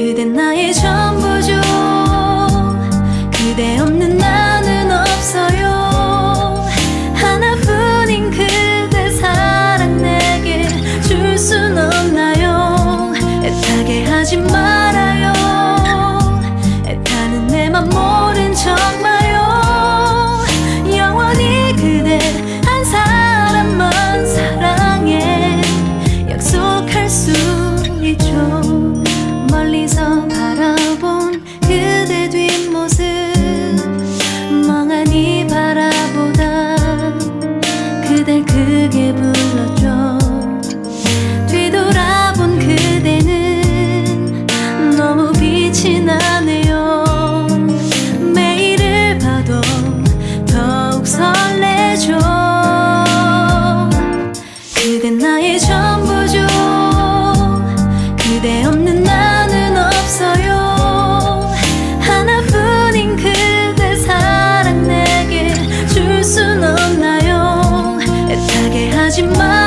그댄 나의 전부죠. 그대 없는 나는 없어요. 하나뿐인 그대 사랑 내게 줄 순 없나요? 애타게 하지마. give you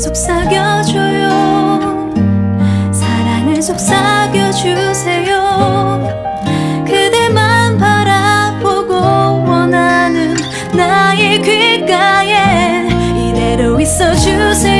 속삭여줘요. 사랑을 속삭여주세요. 그대만 바라보고 원하는 나의 귓가에 이대로 있어주세요.